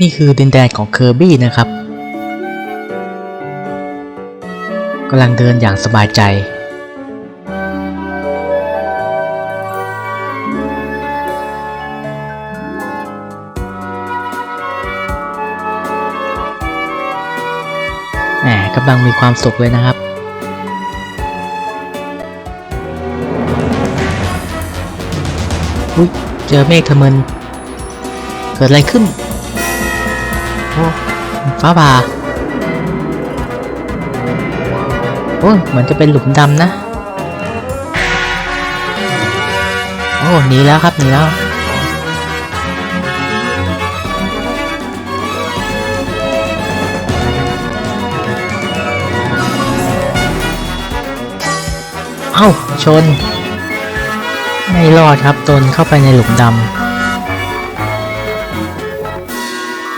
นี่คือดินแดนของเคอร์บี้นะครับกำลังเดินอย่างสบายใจ แหมกำลังมีความสุขเลยนะครับอุ๊ยเจอเมฆทะมึนเกิดอะไรขึ้น โอ้ฟ้าผ่าโอ้เหมือนจะเป็นหลุมดำนะ โอ้หนีแล้วครับหนีแล้วเอ้าชน ไม่รอดครับตนเข้าไปในหลุมดำ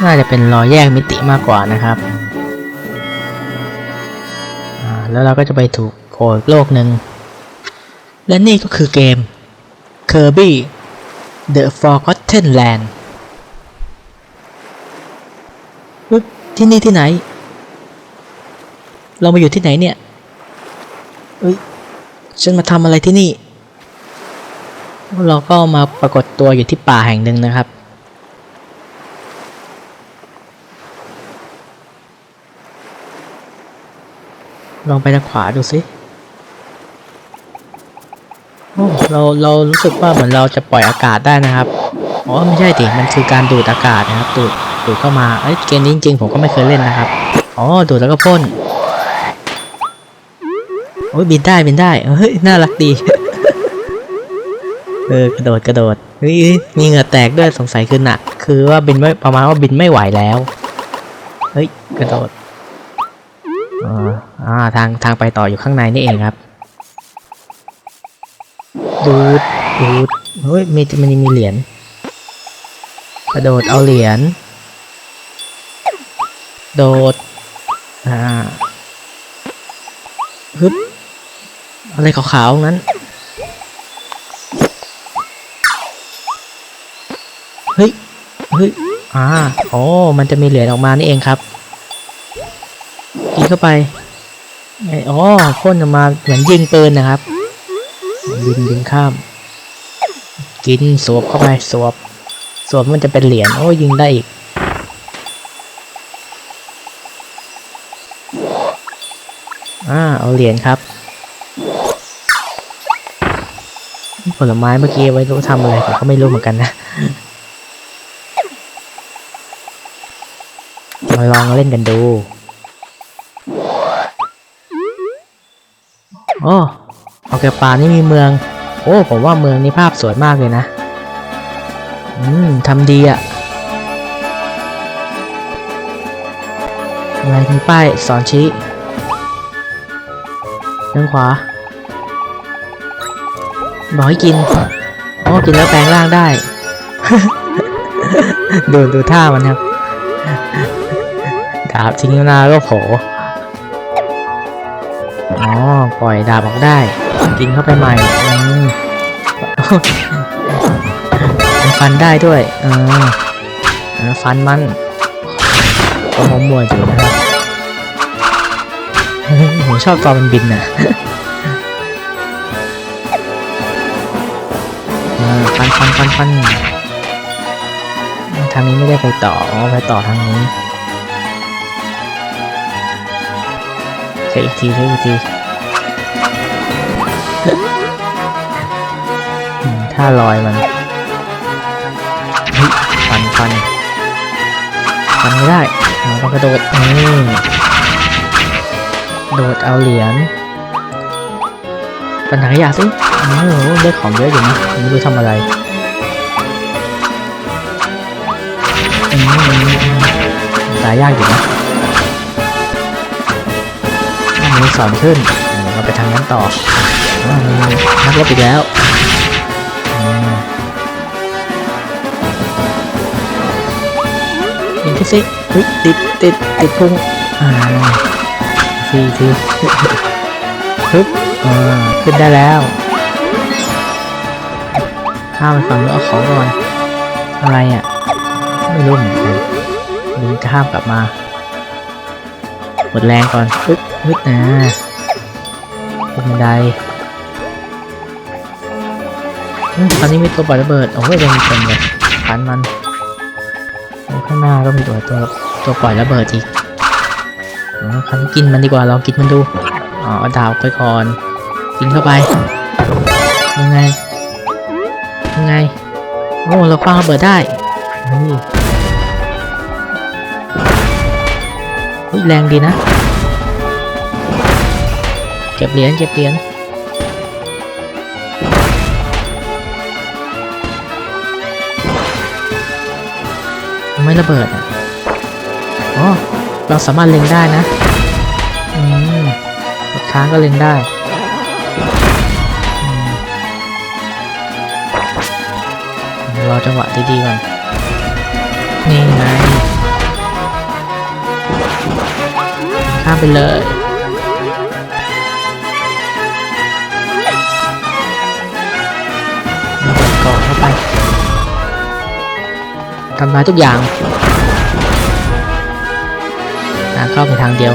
น่าจะเป็นรอยแยกมิติมากกว่านะครับแล้วเราก็จะไปถูกโผล่โลกหนึ่ง และนี่ก็คือเกม Kirby The Forgotten Land ที่นี่ที่ไหน เรามาอยู่ที่ไหนเนี่ยเอ้ย ฉันมาทำอะไรที่นี่ เราก็มาปรากฏตัวอยู่ที่ป่าแห่งหนึ่งนะครับ ลองไปทางขวาดูสิโอ้เราเรารู้สึกว่าเหมือนเราจะปล่อยอากาศได้นะครับอ๋อไม่ใช่ดิมันคือการดูดอากาศนะครับ ดูดดูดเข้ามาเอ้ยเกมนี้จริงๆผมก็ไม่เคยเล่นนะครับอ๋อดูดแล้วก็พ่นโอ้ยบินได้บินได้เฮ้ยน่ารักดีเออกระโดดกระโดดเฮ้ยมีเหงื่อแตกด้วยสงสัยคือหนักคือว่าบินไม่ประมาณว่าบินไม่ไหวแล้ว เฮ้ยกระโดดอ่า อ่าทางทางไปต่ออยู่ข้างในนี่เองครับ ดูดดูดเฮ้ยมีมันยังมีเหรียญกระโดดเอาเหรียญโดดอ่าฮึบอะไรขาวๆนั้นเฮ้ยเฮ้ยอ่าอ๋อมันจะมีเหรียญออกมานี่เองครับกินเข้าไป ไอ้อ๋อพ่นออกมาเหมือนยิงปืนนะครับบินบินข้าม กินสวบเข้าไปสวบสวบมันจะเป็นเหรียญโอ้ยิงได้อีกอ่าเอาเหรียญครับผลไม้เมื่อกี้ไว้รู้ทำอะไรผมก็ไม่รู้เหมือนกันนะมาลองเล่นกันดู โอ้ออกจากป่านี่มีเมือง โอ้ ผมว่าเมืองนี้ภาพสวยมากเลยนะ อืมทำดีอะอะไรมีป้ายสอนชี้ด้านขวา บอกให้กินโอ้กินแล้วแปลงร่างได้ ดูดูท่ามันครับดาบทิ้งนาก็โผล่ อ๋อ ปล่อยดาบออกได้ กินเข้าไปใหม่ อืมฟันได้ด้วย เออเอฟันมันก็มอมวยอยู่นะครับผมชอบตอนมันบินน่ะฟันฟันฟันฟันทางนี้ไม่ได้ไปต่อไปต่อทางนี้ อีกทีเช็คอีกทีถ้าลอยมันฟันฟันฟันไม่ได้เราต้องกระโดดนี่โดดเอาเหรียญปัญหาขยะสิโอ้โหได้ของเยอะอยู่นะไม่รู้ทำอะไรตายยากอยู่นะ อันนี้สอนขึ้นเดี๋ยวเราไปทางนั้นต่ออมีนักรบอีกแล้วยิงขึ้นสิติดติดติดพุงอ่าทีทีฮึบอ่าขึ้นได้แล้วข้ามไปฝั่งนู้นเอาของก่อนอะไรอะไม่รู้เหมือนกันดึงข้ามกลับมา ดแรงก่อนอึ๊บอึ๊บนะขึ้นบันไดตอนนี้มีตัวปล่อยระเบิด โอ้ยเป็นเต็มเลยพันมันข้างหน้าก็มีตัวตัวตัวปล่อยระเบิดอีกคันกินมันดีกว่าลองกินมันดู อ๋อาดาวไปก่อน กินเข้าไป ยังไง ยังไง โอ้เราคว้างระเบิดได้เแรงดีนะ เก็บเหรียญเก็บเหรียญไม่ระเบิดอะอ๋อเราสามารถเล็งได้นะ อืมกดค้างก็เล็งได้รอจังหวะดีๆก่อน นี่ไง ข้ามไปเลย ระเบิดก่อนเข้าไป ทำลายทุกอย่างทางเข้าไปทางเดียว